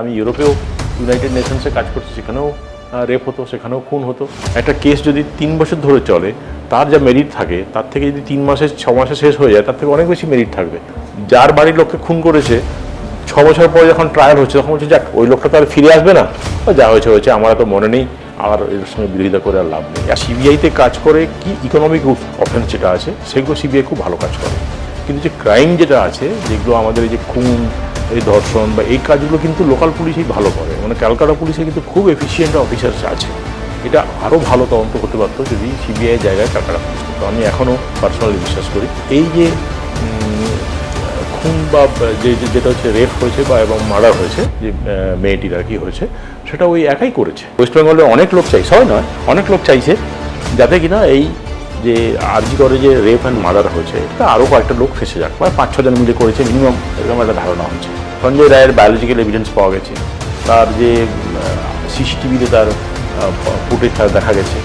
আমি ইউরোপেও ইউনাইটেড নেশনসে কাজ করছি, সেখানেও রেপ হতো, সেখানেও খুন হতো। একটা কেস যদি তিন বছর ধরে চলে, তার যা মেরিট থাকে, তার থেকে যদি তিন মাসে, ছ মাসে শেষ হয়ে যায়, তার থেকে অনেক বেশি মেরিট থাকবে। যার বাড়ির লোককে খুন করেছে, ছ বছর পরে যখন ট্রায়াল হচ্ছে, তখন বলছে, যাক, ওই লোকটা তো আর ফিরে আসবে না। যা হয়েছে হয়েছে, আমার তো মনে নেই। আর এর সঙ্গে বিরোধিতা করে আর লাভ নেই। আর সিবিআইতে কাজ করে, কি ইকোনমিক অফেন্স যেটা আছে, সেগুলো সিবিআই খুব ভালো কাজ করে। কিন্তু যে ক্রাইম যেটা আছে, যেগুলো আমাদের এই যে খুন এই ধর্ষণ বা এই কাজগুলো কিন্তু লোকাল পুলিশই ভালো করে। মানে ক্যালকাটা পুলিশে কিন্তু খুব এফিসিয়েন্ট অফিসার্স আছে। এটা আরও ভালো তদন্ত হতে পারতো যদি সিবিআই জায়গায় ক্যালকাটা পুলিশ করতো। আমি এখনও পার্সোনালি বিশ্বাস করি। এই যে খুন বা যে যেটা হচ্ছে রেপ হয়েছে বা এবং মার্ডার হয়েছে, যে মেয়েটির আর কি হয়েছে, সেটা ওই একাই করেছে। ওয়েস্ট বেঙ্গলে অনেক লোক চাই সবাই নয় অনেক লোক চাইছে যাতে কিনা এই যে আরজি করে যে রেপ অ্যান্ড মার্ডার হয়েছে, এটা আরও কয়েকটা লোক ফেসে যাক। মানে পাঁচ ছজন মিলে করেছে মিনিমাম এরকম একটা ধারণা হচ্ছে। সঞ্জয় রায়ের বায়োলজিক্যাল এভিডেন্স পাওয়া গেছে। তার যে সিসিটিভিতে তার ফুটেজ দেখা গেছে।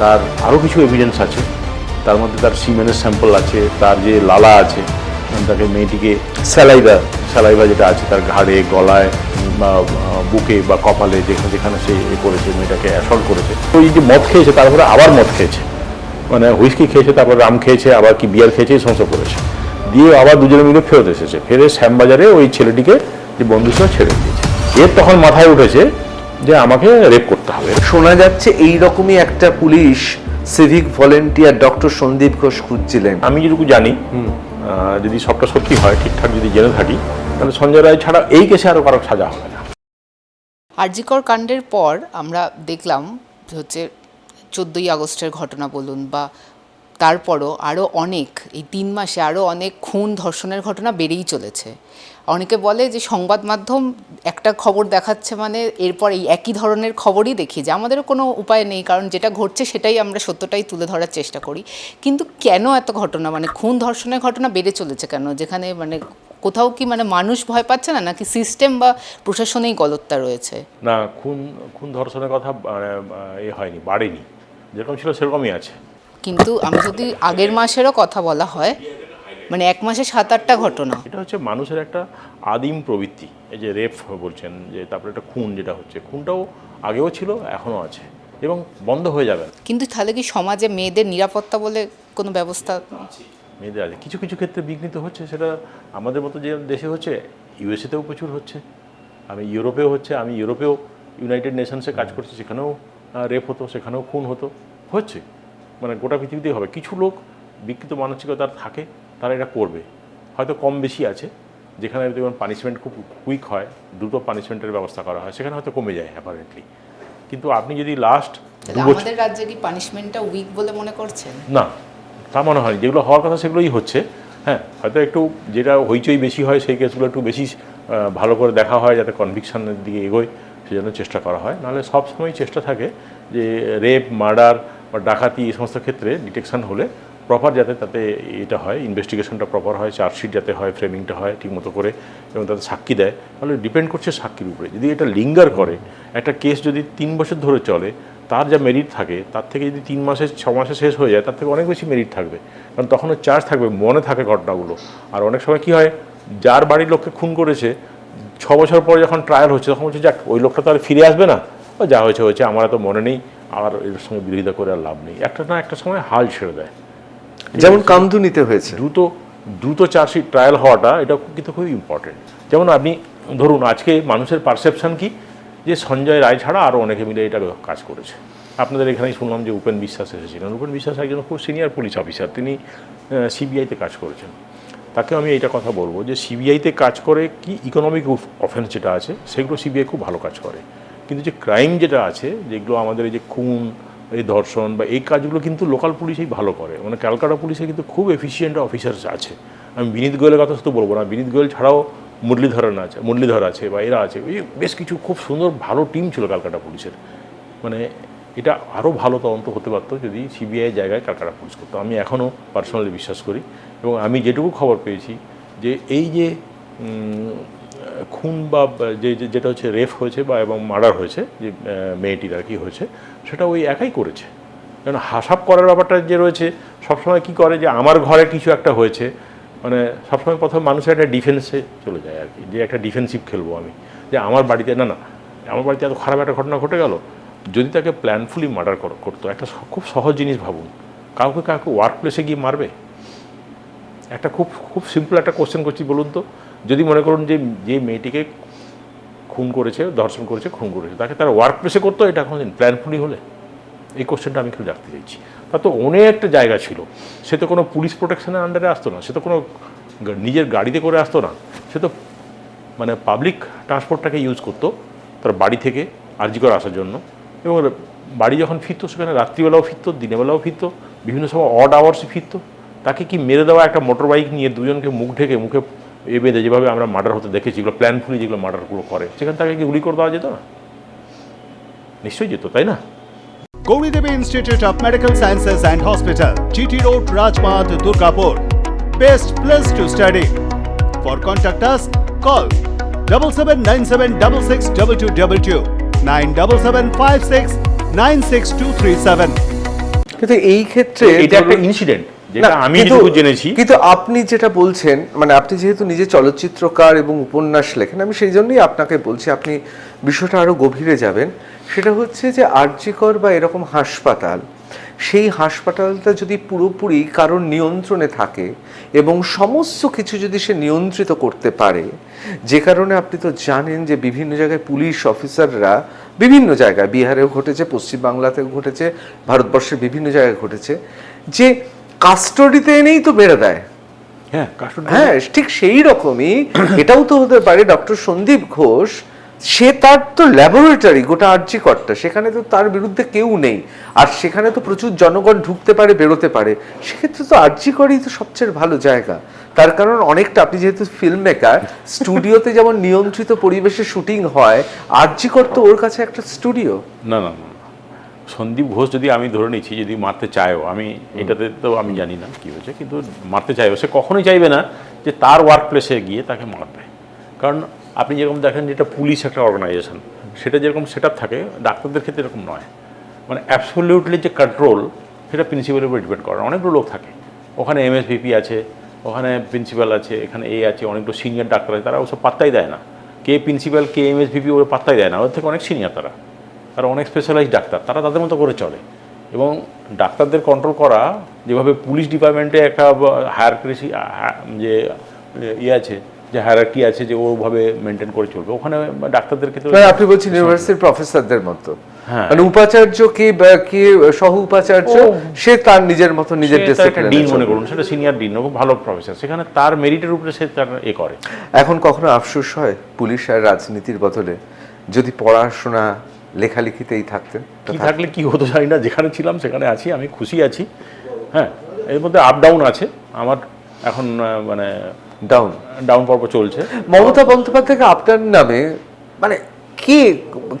তার আরও কিছু এভিডেন্স আছে। তার মধ্যে তার সিমেনের স্যাম্পল আছে, তার যে লালা আছে, তাকে মেয়েটিকে স্যালাইভা স্যালাইভা যেটা আছে তার ঘাড়ে, গলায়, বা বুকে বা কপালে যেখানে যেখানে সে এ করেছে, মেয়েটাকে অ্যাসল্ট করেছে। তো এই যে মদ খেয়েছে তারপরে আবার মদ খেয়েছে। মানে হুইস্কি খেয়েছে, তারপর রাম খেয়েছে, আবার কি বিয়ার খেয়েছে, এই সমস্ত করেছে। দিয়ে আবার দুজনে মিলে ফেরত এসেছে। ফেরে শ্যামবাজারে ওই ছেলেটিকে যে বন্ধু ছিল ছেড়ে দিয়েছে। এর তখন মাথায় উঠেছে যে আমাকে রেপ করতে হবে। শোনা যাচ্ছে এই রকমই একটা police civic volunteer doctor Sandip Ghosh খুঁজছিলেন। আমি যেটুকু জানি যদি সবটা সত্যি হয় ঠিকঠাক যদি জেনে থাকি তাহলে সঞ্জয় রায় ছাড়া এই কেসে আরও কারও সাজা হবে না। আরজিকর কাণ্ডের পর আমরা দেখলাম যে হচ্ছে চোদ্দোই আগস্টের ঘটনা বলুন বা তারপরও আরও অনেক এই তিন মাসে আরও অনেক খুন ধর্ষণের ঘটনা বেড়েই চলেছে। অনেকে বলে যে সংবাদ মাধ্যম একটা খবর দেখাচ্ছে মানে এরপর এই একই ধরনের খবরই দেখি যে আমাদেরও কোনো উপায় নেই কারণ যেটা ঘটছে সেটাই আমরা সত্যটাই তুলে ধরার চেষ্টা করি। কিন্তু কেন এত ঘটনা মানে খুন ধর্ষণের ঘটনা বেড়ে চলেছে কেন? যেখানে মানে কোথাও কি মানে মানুষ ভয় পাচ্ছে না নাকি সিস্টেম বা প্রশাসনেই গলতটা রয়েছে? না খুন খুন ধর্ষণের কথা মানে, এ হয়নি বাড়েনি। যেরকম ছিল সেরকমই আছে। কিন্তু আমি যদি আগের মাসেরও কথা বলা হয় মানে এক মাসে সাত আটটা ঘটনা। এটা হচ্ছে মানুষের একটা আদিম প্রবৃত্তি। এই যে রেপ বলছেন যে তারপরে একটা খুন যেটা হচ্ছে খুনটাও আগেও ছিল এখনও আছে এবং বন্ধ হয়ে যাবে। কিন্তু তাহলে কি সমাজে মেয়েদের নিরাপত্তা বলে কোনো ব্যবস্থা? মেয়েদের আছে কিছু কিছু ক্ষেত্রে বিঘ্নিত হচ্ছে সেটা আমাদের মতো যে দেশে হচ্ছে ইউএসএতেও প্রচুর হচ্ছে আমি ইউরোপেও হচ্ছে আমি ইউরোপেও ইউনাইটেড নেশনসে কাজ করছি সেখানেও রেপ হতো সেখানেও খুন হতো হচ্ছে। মানে গোটা পৃথিবীতেই হবে। কিছু লোক বিকৃত মানসিকতার থাকে তারা এটা করবে। হয়তো কম বেশি আছে যেখানে দেখবেন পানিশমেন্ট খুব কুইক হয় দ্রুত পানিশমেন্টের ব্যবস্থা করা হয় সেখানে হয়তো কমে যায় অ্যাপারেন্টলি কিন্তু আপনি যদি লাস্ট আমাদের রাজ্যে কি পানিশমেন্টটা উইক বলে মনে করছেন? না তা মনে হয় যেগুলো হওয়ার কথা সেগুলোই হচ্ছে। হ্যাঁ হয়তো একটু যেটা হইচই বেশি হয় সেই কেসগুলো একটু বেশি ভালো করে দেখা হয় যাতে কনভিকশনের দিকে এগোয় সেজন্য চেষ্টা করা হয়। নাহলে সবসময় চেষ্টা থাকে যে রেপ মার্ডার বা ডাকাতি এই সমস্ত ক্ষেত্রে ডিটেকশন হলে প্রপার যাতে তাতে এটা হয় ইনভেস্টিগেশনটা প্রপার হয় চার্জশিট যাতে হয় ফ্রেমিংটা হয় ঠিকমতো করে এবং তাতে সাক্ষী দেয়, তাহলে ডিপেন্ড করছে সাক্ষীর উপরে। যদি এটা লিঙ্গার করে, একটা কেস যদি তিন বছর ধরে চলে, তার যা মেরিট থাকে, তার থেকে যদি তিন মাসে, ছ মাসে শেষ হয়ে যায়, তার থেকে অনেক বেশি মেরিট থাকবে। কারণ তখনও চার্জ থাকবে, মনে থাকে ঘটনাগুলো। আর অনেক সময় কি হয়, যার বাড়ির লোককে খুন করেছে, ছ বছর পরে যখন ট্রায়াল হচ্ছে, তখন হচ্ছে যাক, ওই লোকটা তো আর ফিরে আসবে না। ও যা হয়েছে হয়েছে, আমার তো মনে নেই। আর এর সঙ্গে বিরোধিতা করে আর লাভ নেই। একটা না একটা সময় হাল ছেড়ে দেয়। যেমন কামদুনিতে হয়েছে। দ্রুত দ্রুত চার্জশিট ট্রায়াল হওয়াটা এটা কিন্তু খুবই ইম্পর্টেন্ট যেমন আপনি ধরুন আজকে মানুষের পারসেপশন কি? যে সঞ্জয় রায় ছাড়া আরও অনেকে মিলে এটা কাজ করেছে। আপনাদের এখানেই শুনলাম যে উপেন বিশ্বাস এসেছিলেন। উপেন বিশ্বাস একজন খুব সিনিয়র পুলিশ অফিসার তিনি সিবিআইতে কাজ করেছেন। তাকে আমি এটা কথা বলব যে সিবিআইতে কাজ করে কি ইকোনমিক অফেন্স যেটা আছে সেগুলো সিবিআই খুব ভালো কাজ করে। কিন্তু যে ক্রাইম যেটা আছে, যেগুলো আমাদের এই যে খুন, এই ধর্ষণ বা এই কাজগুলো কিন্তু লোকাল পুলিশই ভালো করে। মানে ক্যালকাটা পুলিশে কিন্তু খুব এফিসিয়েন্ট অফিসার্স আছে। আমি বিনীত গোয়েলের কথা শুধু বলব না, বিনীত গোয়েল ছাড়াও মুরলীধরন আছে, মুরলীধর আছে বা এরা আছে। এই বেশ কিছু খুব সুন্দর, ভালো টিম ছিল ক্যালকাটা পুলিশের। মানে এটা আরও ভালো তদন্ত হতে পারতো যদি সিবিআই জায়গায় ক্যালকাটা পুলিশ করতো। আমি এখনও পার্সোনালি বিশ্বাস করি। এবং আমি যেটুকু খবর পেয়েছি যে এই যে খুন বা যে যেটা হচ্ছে রেপ হয়েছে বা এবং মার্ডার হয়েছে, যে মেয়েটির আর কি হয়েছে, সেটা ওই একাই করেছে। কারণ হাসাব করার ব্যাপারটা যে রয়েছে, সবসময় কি করে যে আমার ঘরে কিছু একটা হয়েছে মানে সবসময় প্রথম মানুষের একটা ডিফেন্সে চলে যায় আর কি, যে একটা ডিফেন্সিভ খেলব আমি। যে আমার বাড়িতে, না না, আমার বাড়িতে এত খারাপ একটা ঘটনা ঘটে গেল, যদি তাকে প্ল্যানফুলি মার্ডার করতো, একটা খুব সহজ জিনিস ভাবুন। কাউকে কাউকে ওয়ার্ক প্লেসে গিয়ে মারবে? একটা খুব খুব সিম্পল একটা কোশ্চেন করছি, বলুন তো। যদি মনে করুন যে যে মেয়েটিকে খুন করেছে, ধর্ষণ করেছে, খুন করেছে, তাকে তার ওয়ার্ক প্লেসে করতো এটা কোনো এখন প্ল্যানফুলি হলে? এই কোশ্চেনটা আমি একটু রাখতে চাইছি। তো অনেক একটা জায়গা ছিল। সে তো কোনো পুলিশ প্রোটেকশনের আন্ডারে আসতো না, সে তো কোনো নিজের গাড়িতে করে আসতো না। সে তো মানে পাবলিক ট্রান্সপোর্টটাকে ইউজ করতো, তার বাড়ি থেকে আর্জি করে আসার জন্য। এবং বাড়ি যখন ফিরতো, সেখানে রাত্রিবেলাও ফিরতো, দিনেবেলাও ফিরতো, বিভিন্ন সময় অড আওয়ার্সে ফিরতো। তাকে কি মেরে দেওয়া একটা মোটর বাইক নিয়ে দুজনকে মুখ ঢেকে, মুখে এ বেঁধে যেভাবে আমরা মার্ডার হতে দেখেছি যেগুলো প্ল্যানফুলি যেগুলো মার্ডারগুলো করে সেখানে তাকে কি গুলি করে দেওয়া যেত না নিশ্চয়ই যেত তাই না Gauri Devi Institute of Medical Sciences and Hospital, GT Road, Rajpath, Durgapur. Best place to study. For contact us, call double seven nine seven double six double two double two nine double seven five six nine six two three seven. কিন্তু এই ক্ষেত্রে এটা একটা incident যেটা আমি যেটুকু জেনেছি। কিন্তু আপনি যেটা বলছেন মানে আপনি যেহেতু নিজে চলচ্চিত্রকার এবং উপন্যাস লেখেন আমি সেই জন্যই আপনাকে বলছি আপনি বিষয়টা আরও গভীরে যাবেন। সেটা হচ্ছে যে আরজিকর বা এরকম হাসপাতাল সেই হাসপাতালটা যদি পুরোপুরি কারোর নিয়ন্ত্রণে থাকে এবং সমস্ত কিছু যদি সে নিয়ন্ত্রিত করতে পারে যে কারণে আপনি তো জানেন যে বিভিন্ন জায়গায় পুলিশ অফিসাররা বিভিন্ন জায়গায় বিহারেও ঘটেছে পশ্চিমবাংলাতেও ঘটেছে ভারতবর্ষের বিভিন্ন জায়গায় ঘটেছে যে কাস্টডিতে এনেই তো বেড়ে দেয়। হ্যাঁ হ্যাঁ ঠিক সেই রকমই এটাও তো হতে পারে ডক্টর সন্দীপ ঘোষ। সে তার তো ল্যাবরেটরি গোটা আর্জি কর্তা সেখানে তো তার বিরুদ্ধে কেউ নেই। আর সেখানে তো প্রচুর জনগণ ঢুকতে পারে বেরোতে পারে। সেক্ষেত্রে তো আর্জি করেই তো সবচেয়ে ভালো জায়গা। তার কারণ অনেকটা আপনি যেহেতু ফিল্ম মেকার স্টুডিওতে যেমন নিয়ন্ত্রিত পরিবেশে শুটিং হয় আর্জি তো ওর কাছে একটা স্টুডিও না না না। সন্দীপ ঘোষ যদি আমি ধরে নিচ্ছি, যদি মারতে চায়ও, আমি এটাতে তো আমি জানি না কী হয়েছে, কিন্তু মারতে চাইও সে কখনোই চাইবে না যে তার ওয়ার্ক প্লেসে গিয়ে তাকে মারবে। কারণ আপনি যেরকম দেখেন যেটা পুলিশ একটা অর্গানাইজেশন সেটা যেরকম সেট থাকে, ডাক্তারদের ক্ষেত্রে এরকম নয়। মানে অ্যাবসোলিউটলি যে কন্ট্রোল সেটা প্রিন্সিপালের উপর ডিপেন্ড করে অনেকগুলো লোক থাকে। ওখানে এমএসভিপি আছে, ওখানে প্রিন্সিপাল আছে, এখানে এ আছে, অনেকগুলো সিনিয়র ডাক্তার আছে, তারা ওসব পাত্তাই দেয় না। কে প্রিন্সিপাল কে এমএসভিপি ওরা পাত্তাই দেয় না। ওদের থেকে অনেক সিনিয়র তারা। তারা অনেক স্পেশালাইজ ডাক্তার তারা তাদের মতো করে চলে। এবং ডাক্তারদের কন্ট্রোল করা যেভাবে পুলিশ ডিপার্টমেন্টে একটা হায়ার যে ইয়ে আছে যে হায়ারার্কি আছে যে ওভাবে মেনটেন করে চলবে ওখানে ডাক্তারদের ক্ষেত্রে আপনি বলছেন ইউনিভার্সিটির প্রফেসরদের মতো। হ্যাঁ। মানে উপাচার্য কে সহ উপাচার্য সে তার নিজের মতো নিজের একটা ডিন মনে করুন সেটা সিনিয়র ডিন খুব ভালো প্রফেসর সেখানে তার মেরিটের উপরে সে তার এ করে। এখন কখনো আফসোস হয় পুলিশ আর রাজনীতির বদলে? যদি পড়াশোনা লেখালেখিতেই থাকতেন। কি থাকলে কি হতো জানি না যেখানে ছিলাম সেখানে আছি আমি খুশি আছি। হ্যাঁ এর মধ্যে আপ ডাউন আছে আমার এখন মানে ডাউন ডাউন পর্ব চলছে। মমতা বন্দ্যোপাধ্যায়কে আপনার নামে মানে কে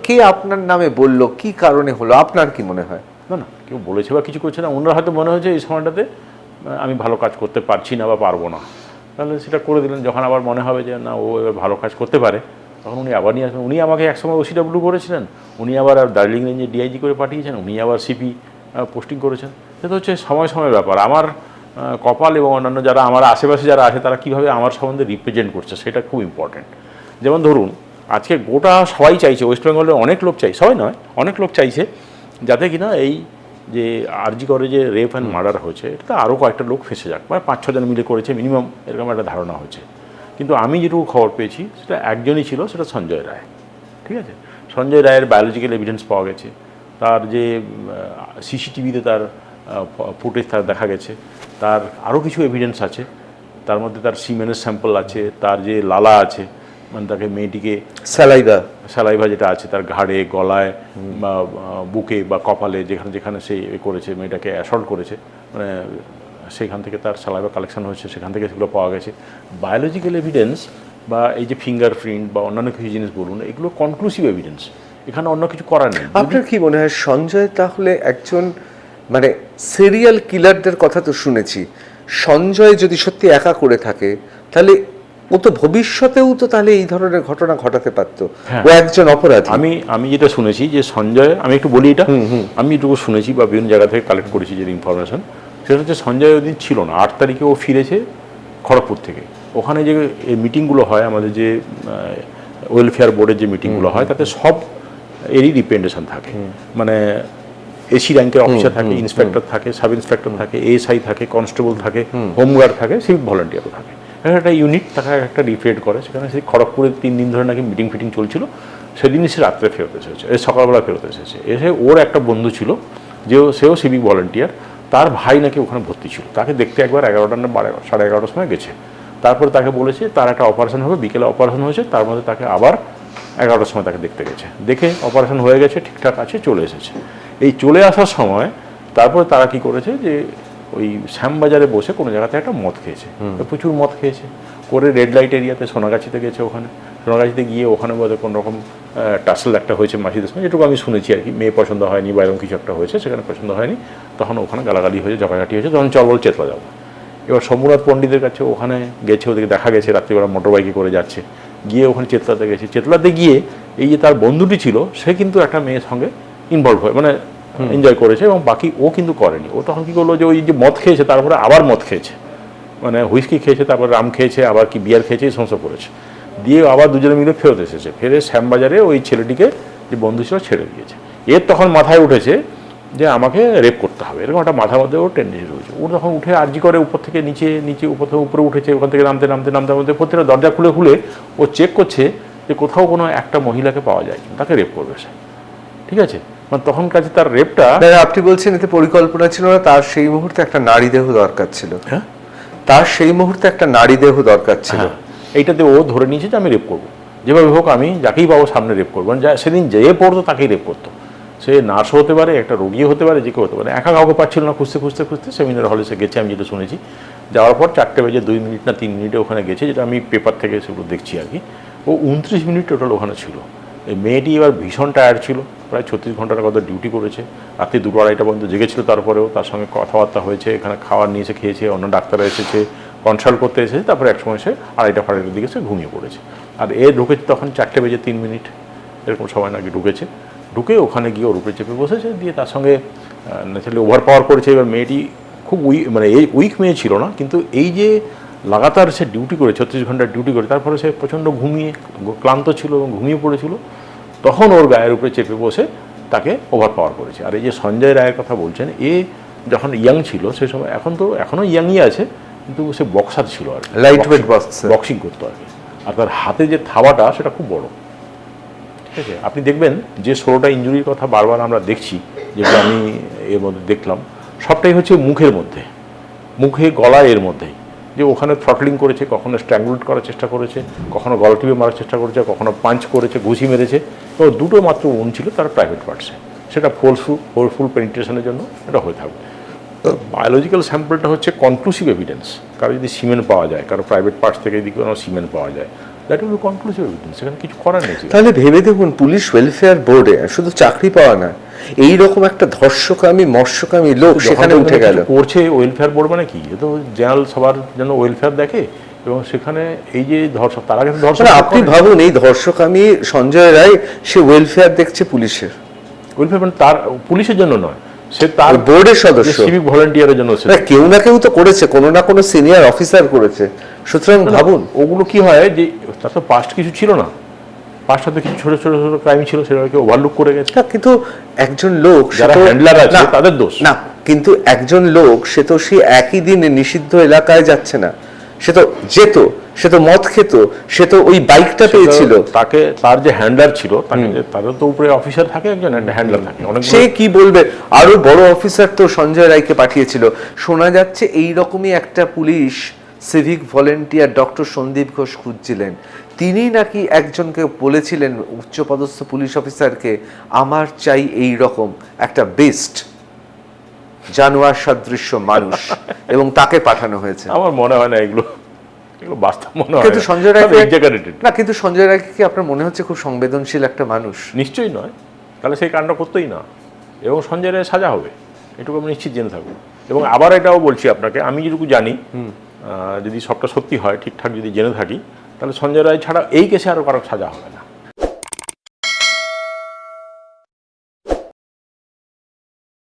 কে আপনার নামে বলল কি কারণে হলো আপনার কি মনে হয়? না না কেউ বলেছে বা কিছু করছে না ওনার হয়তো মনে হয়েছে এই সময়টাতে আমি ভালো কাজ করতে পারছি না বা পারব না। তাহলে সেটা করে দিলেন যখন আবার মনে হবে যে না ও এবার ভালো কাজ করতে পারে। তখন উনি আবার নিয়ে আসবেন। উনি আমাকে একসময় ওসিডাব্লিউ করেছিলেন। উনি আবার আর দার্জিলিং রেঞ্জে ডিআইজি করে পাঠিয়েছেন। উনি আবার সিপি পোস্টিং করেছেন। সেটা হচ্ছে সময় সময় ব্যাপার। আমার কপাল এবং অন্যান্য যারা আমার আশেপাশে যারা আছে, তারা কীভাবে আমার সম্বন্ধে রিপ্রেজেন্ট করছে, সেটা খুব ইম্পর্টেন্ট যেমন ধরুন, আজকে গোটা সবাই চাইছে ওয়েস্ট বেঙ্গলের অনেক লোক চাই, সবাই নয়, অনেক লোক চাইছে যাতে কিনা এই যে আরজি করে যে রেপ অ্যান্ড মার্ডার হয়েছে এটা আরও কয়েকটা লোক ফেসে যাক। মানে পাঁচ ছজন মিলে করেছে মিনিমাম এরকম একটা ধারণা হয়েছে। কিন্তু আমি যেটুকু খবর পেয়েছি সেটা একজনই ছিল সেটা সঞ্জয় রায়। ঠিক আছে? সঞ্জয় রায়ের বায়োলজিক্যাল এভিডেন্স পাওয়া গেছে। তার যে সিসিটিভিতে তার ফুটেজ তার দেখা গেছে। তার আরও কিছু এভিডেন্স আছে। তার মধ্যে তার সিমেনের স্যাম্পল আছে। তার যে লালা আছে মানে তাকে মেয়েটিকে স্যালাইদা সালাইভা যেটা আছে তার ঘাড়ে গলায় বা বুকে বা কপালে যেখানে যেখানে সে করেছে মেয়েটাকে অ্যাসল্ট করেছে। মানে সেখান থেকে তার সালাইভা কালেকশন হয়েছে সেখান থেকে সেগুলো পাওয়া গেছে। বায়োলজিক্যাল এভিডেন্স বা এই যে ফিঙ্গার প্রিন্ট বা অন্যান্য কিছু জিনিস বলুন এগুলো কনক্লুসিভ এভিডেন্স এখানে অন্য কিছু করার নেই। আপনার কি মনে হয় সঞ্জয় তাহলে একজন মানে সিরিয়াল কিলারদের কথা তো শুনেছি। সঞ্জয় যদি সত্যি একা করে থাকে তাহলে ও তো ভবিষ্যতেও তো তাহলে এই ধরনের ঘটনা ঘটাতে পারতো। হ্যাঁ। ও একজন অপরাধী। আমি আমি যেটা শুনেছি যে সঞ্জয় আমি একটু বলি এটা আমি এটুকু শুনেছি বা বিভিন্ন জায়গা থেকে কালেক্ট করেছি যে ইনফরমেশন সেটা হচ্ছে সঞ্জয় ওদিন ছিল না। আট তারিখে ও ফিরেছে খড়গপুর থেকে। ওখানে যে এই মিটিংগুলো হয় আমাদের যে ওয়েলফেয়ার বোর্ডের যে মিটিংগুলো হয় তাতে সব এরই রিপ্রেজেন্টেশন থাকে। মানে এসি র্যাঙ্কের অফিসার থাকে ইন্সপেক্টর থাকে সাব ইন্সপেক্টর থাকে এএসআই থাকে কনস্টেবল থাকে হোমগার্ড থাকে সিভিক ভলেন্টিয়ারও থাকে। একটা ইউনিট তাকে একটা রিফ্রেড করে সেখানে সেই খড়গপুরে তিন দিন ধরে নাকি মিটিং ফিটিং চলছিল। সেদিনই সে রাত্রে ফেরত এসেছে সকালবেলা ফেরত এসেছে। এসে ওর একটা বন্ধু ছিল যে সেও সিভিক ভলেন্টিয়ার তার ভাই নাকি ওখানে ভর্তি ছিল। তাকে দেখতে একবার এগারোটা না বারো, সাড়ে এগারোটার সময় গেছে। তারপরে তাকে বলেছে, তার একটা অপারেশন হবে, বিকেলে অপারেশন হয়েছে, তার মধ্যে তাকে আবার এগারোটার সময় তাকে দেখতে গেছে। দেখে অপারেশন হয়ে গেছে, ঠিকঠাক আছে, চলে এসেছে। এই চলে আসার সময় তারপরে তারা কি করেছে যে ওই শ্যামবাজারে বসে কোনো জায়গাতে একটা মদ খেয়েছে। প্রচুর মদ খেয়েছে। করে রেড লাইট এরিয়াতে সোনাগাছিতে গেছে ওখানে। সোনাগাছিতে গিয়ে ওখানে বোধহয় কোনো রকম টাসল একটা হয়েছে মাসিদের সঙ্গে যেটুকু আমি শুনেছি আর কি। মেয়ে পছন্দ হয়নি বা এরকম কিছু একটা হয়েছে সেখানে পছন্দ হয়নি। তখন ওখানে গালাগালি হয়েছে ঝগড়াঝাটি হয়েছে তখন চল বল চেতলা যাব। এবার শম্ভুনাথ পণ্ডিতের কাছে ওখানে গেছে ওদেরকে দেখা গেছে রাত্রিবেলা মোটর বাইকে করে যাচ্ছে। গিয়ে ওখানে চেতলাতে গেছে। চেতলাতে গিয়ে এই যে তার বন্ধুটি ছিল সে কিন্তু একটা মেয়ের সঙ্গে ইনভলভ হয়। মানে এনজয় করেছে এবং বাকি ও কিন্তু করেনি। ও তখন কী করল যে ওই যে মদ খেয়েছে, তারপরে আবার মদ খেয়েছে। মানে হুইস্কি খেয়েছে, তারপর রাম খেয়েছে, আবার কি বিয়ার খেয়েছে, এই সমস্ত করেছে। দিয়ে আবার দুজনে মিলে ফেরত এসেছে। ফেরে শ্যামবাজারে ওই ছেলেটিকে, যে বন্ধু ছিল, ছেড়ে দিয়েছে। এর তখন মাথায় উঠেছে যে আমাকে রেপ করতে হবে। এরকম একটা মাথার মধ্যে ওর টেন্ডেন্সি রয়েছে। ও তখন উঠে আর্জি করে উপর থেকে নিচে নিচে, উপর থেকে উপরে উঠেছে, ওখান থেকে নামতে নামতে নামতে নামতে প্রত্যেকটা দরজা খুলে খুলে ও চেক করছে যে কোথাও কোনো একটা মহিলাকে পাওয়া যায় তাকে রেপ করবে সে। ঠিক আছে? তখন কাছে তার রেপটা আপনি বলছেন এতে পরিকল্পনা ছিল না তার সেই মুহূর্তে একটা নারী দেহ দরকার ছিল। হ্যাঁ? তার সেই মুহূর্তে একটা নারী দেহ দরকার ছিল। হ্যাঁ এইটাতে ও ধরে নিয়েছে যে আমি রেপ করব। যেভাবে হোক আমি যাকেই পাবো সামনে রেপ করব। মানে যা সেদিন যে পড়তো তাকেই রেপ করতো। সে নার্স হতে পারে একটা রোগী হতে পারে যে কেউ হতে পারে। একা কাউকে পাচ্ছিল না খুঁজতে খুঁজতে খুঁজতে সেমিনার হলে সে গেছে আমি যেটা শুনেছি। যাওয়ার পর চারটে বেজে দুই মিনিট না তিন মিনিটে ওখানে গেছে যেটা আমি পেপার থেকে সেগুলো দেখছি আর কি। ও উনত্রিশ মিনিট টোটাল ওখানে ছিল। এই মেয়েটি এবার ভীষণ টায়ার্ড ছিল, প্রায় ছত্রিশ ঘণ্টার কথা ডিউটি করেছে। রাত্রি দুটো আড়াইটা পর্যন্ত জেগেছিল তারপরেও, তার সঙ্গে কথাবার্তা হয়েছে, এখানে খাবার নিয়ে এসে খেয়েছে, অন্য ডাক্তার এসেছে কনসাল্ট করতে এসেছে, তারপরে এক সময় সে আড়াইটা ফাড়াইটার দিকে সে ঘুমিয়ে পড়েছে। আর এ ঢুকেছে তখন চারটে বেজে তিন মিনিট এরকম সময় নাকি ঢুকেছে। ঢুকে ওখানে গিয়ে ওর উপরে চেপে বসেছে, দিয়ে তার সঙ্গে ন্যাচারালি ওভার পাওয়ার করেছে। এবার মেয়েটি খুব উইক মানে এই উইক মেয়ে ছিল না, কিন্তু এই যে লাগাতার সে ডিউটি করে ছত্রিশ ঘণ্টার ডিউটি করে তারপরে সে প্রচণ্ড ঘুমিয়ে ক্লান্ত ছিল এবং ঘুমিয়ে পড়েছিল। তখন ওর গায়ের উপরে চেপে বসে তাকে ওভার পাওয়ার করেছে। আর এই যে সঞ্জয় রায়ের কথা বলছেন এ যখন ইয়াং ছিল সে সময় এখন তো এখনও ইয়াংই আছে কিন্তু সে বক্সার ছিল আর লাইট ওয়েট। বক্সিং করতো আর কি। আর তার হাতে যে থাবাটা সেটা খুব বড়। ঠিক আছে? আপনি দেখবেন যে ষোলোটা ইঞ্জুরির কথা বারবার আমরা দেখছি যেগুলো আমি এর মধ্যে দেখলাম সবটাই হচ্ছে মুখের মধ্যে। মুখে গলা এর মধ্যেই। যে ওখানে থ্রটলিং করেছে, কখনো স্ট্যাঙ্গুলেট করার চেষ্টা করেছে, কখনো গল টিপে মারার চেষ্টা করেছে, কখনো পাঞ্চ করেছে, ঘুষি মেরেছে। তো দুটো মাত্র উন ছিল তার প্রাইভেট পার্টসে সেটা ফোর্সফুল ফোর্সফুল পেনিট্রেশনের জন্য এটা হয়ে থাকবে। বায়োলজিক্যাল স্যাম্পলটা হচ্ছে কনক্লুসিভ এভিডেন্স কারও যদি সিমেন্ট পাওয়া যায়, কারও প্রাইভেট পার্টস থেকে যদি কোনো সিমেন্ট পাওয়া যায় that will be conclusive evidence সেখানে কিছু করার নেই তাহলে ভেবে দেখুন পুলিশ ওয়েলফেয়ার বোর্ডে শুধু চাকরি পাওয়া না এই রকম একটা ধর্ষকামী মৎস্যকামী লোক সেখানে উঠে গেল। করছে ওয়েলফেয়ার বোর্ড মানে কি? তো জেনারেল সবার জন্য ওয়েলফেয়ার দেখে এবং সেখানে এই যে ধর্ষক তার আগে তো ধর্ষক মানে আপনি ভাবুন এই ধর্ষকামী সঞ্জয় রায় সে ওয়েলফেয়ার দেখছে পুলিশের। ওয়েলফেয়ার মানে তার পুলিশের জন্য নয় সে তার বোর্ডের সদস্য। সিভিক ভলেন্টিয়ারের জন্য সে কেউ না কেউ তো করেছে কোনো না কোনো সিনিয়র অফিসার করেছে। সুতরাং ভাবুন। ওগুলো কি হয় যে তার তো পাস্ট কিছু ছিল না। পাস্ট হয়তো কিছু ছোট ছোট ছোট ক্রাইম ছিল সেটাকে ওভারলুক করে গেছে। কিন্তু একজন লোক সে যারা তো- আছে, তাদের দোষ। না কিন্তু একজন লোক সে তো সেই একই দিনে নিষিদ্ধ এলাকায় যাচ্ছে না। সে তো যেত। সে তো মদ খেত সে তো ওই বাইকটা পেয়েছিল। তাকে তার যে হ্যান্ডলার ছিল তাকে তাদের তো উপরে অফিসার থাকে একজন হ্যান্ডলার থাকে। অনেক সে কি বলবে? আরও বড় অফিসার তো সঞ্জয় রায়কে পাঠিয়েছিল। শোনা যাচ্ছে এই রকমই একটা police civic volunteer doctor Sandip Ghosh খুঁজছিলেন। তিনি নাকি একজনকে বলেছিলেন উচ্চপদস্থ পুলিশ অফিসারকে আমার চাই এই রকম একটা বেস্ট জানোয়ার সদৃশ্য মানুষ। এবং তাকে পাঠানো হয়েছে। আমার মনে হয় না এগুলো এগুলো বাস্তব মনে হয়। কিন্তু সঞ্জয় এক্সাগারেটেড না কিন্তু সঞ্জয় রায়কে কি আপনার মনে হচ্ছে খুব সংবেদনশীল একটা মানুষ? নিশ্চয়ই নয়। তাহলে সেই কাণ্ড করতেই না। এবং সঞ্জয় রায় সাজা হবে। এটুকু আমি নিশ্চিত জেনে থাকব। এবং আবার এটাও বলছি আপনাকে আমি যেটুকু জানি যদি সবটা সত্যি হয় ঠিকঠাক যদি জেনে থাকি তাহলে সঞ্জয় রায় ছাড়া এই কেসে আরও কারও সাজা হবে না।